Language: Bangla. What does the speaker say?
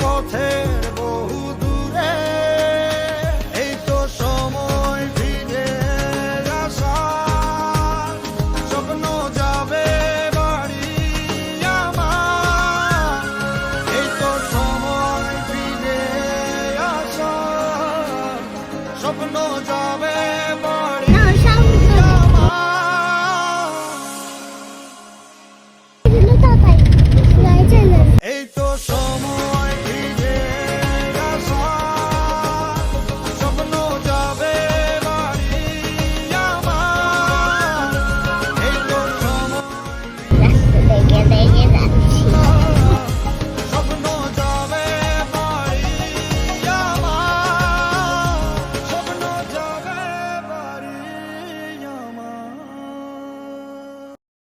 পথের বহু দূরে সময় আসার স্বপ্ন যাবে বাড়ি সময় আসার স্বপ্ন যাবে